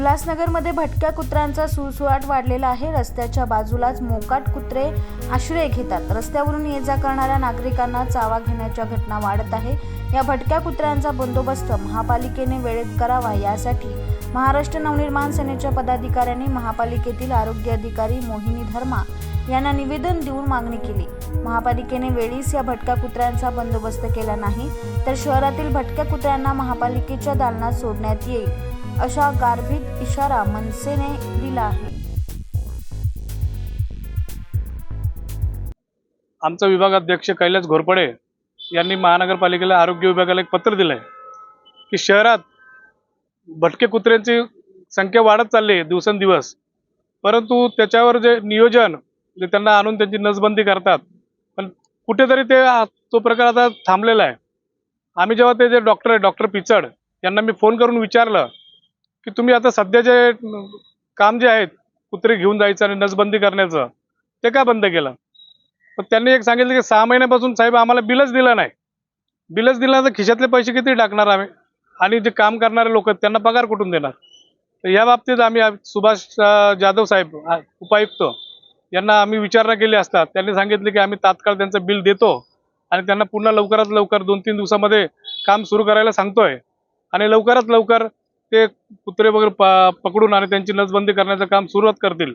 उल्हासनगरमध्ये भटक्या कुत्र्यांचा सुळसुळाट वाढलेला आहे. रस्त्याच्या बाजूलाच मोकाट कुत्रे आश्रय घेतात. रस्त्यावरून ये जा करणाऱ्या नागरिकांना चावा घेण्याच्या घटना वाढत आहे. या भटक्या कुत्र्यांचा बंदोबस्त महापालिकेने वेळेत करावा यासाठी महाराष्ट्र नवनिर्माण सेनेच्या पदाधिकाऱ्यांनी महापालिकेतील आरोग्य अधिकारी मोहिनी धर्मा यांना निवेदन देऊन मागणी केली. महापालिकेने वेळीच या भटक्या कुत्र्यांचा बंदोबस्त केला नाही तर शहरातील भटक्या कुत्र्यांना महापालिकेच्या दालनात सोडण्यात येईल. अशा गार्भित इशारा मनसेने दिला आहे. आमचा विभागाध्यक्ष कैलास घोरपडे यांनी महानगरपालिकेला आरोग्य विभागाला एक पत्र दिलं आहे की शहरात भटके कुत्र्यांची संख्या वाढत चालली आहे दिवसेंदिवस. परंतु त्याच्यावर जे नियोजन जे त्यांना आणून त्यांची नसबंदी करतात पण कुठेतरी ते तो प्रकार आता थांबलेला आहे. आम्ही जेव्हा ते जे डॉक्टर आहे डॉक्टर पिचड यांना मी फोन करून विचारलं की तुम्ही आता सध्या जे काम जे आहेत कुत्रे घेऊन जायचं आणि नसबंदी करण्याचं ते का बंद केलं? तर त्यांनी एक सांगितलं की सहा महिन्यापासून साहेब आम्हाला बिलच दिलं नाही. बिलच दिलं तर खिशातले पैसे किती टाकणार आम्ही? आणि जे काम करणारे लोक त्यांना पगार कुठून देणार? तर या बाबतीत आम्ही सुभाष जाधव साहेब उपायुक्त यांना आम्ही विचारणा केली असता त्यांनी सांगितले की आम्ही तात्काळ त्यांचं बिल देतो आणि त्यांना पुन्हा लवकरात लवकर दोन तीन दिवसामध्ये काम सुरू करायला सांगतोय. आणि लवकरात लवकर ते कुत्रे वगैरे प- पकडून आणि त्यांची नसबंदी करण्याचं काम सुरुवात करतील.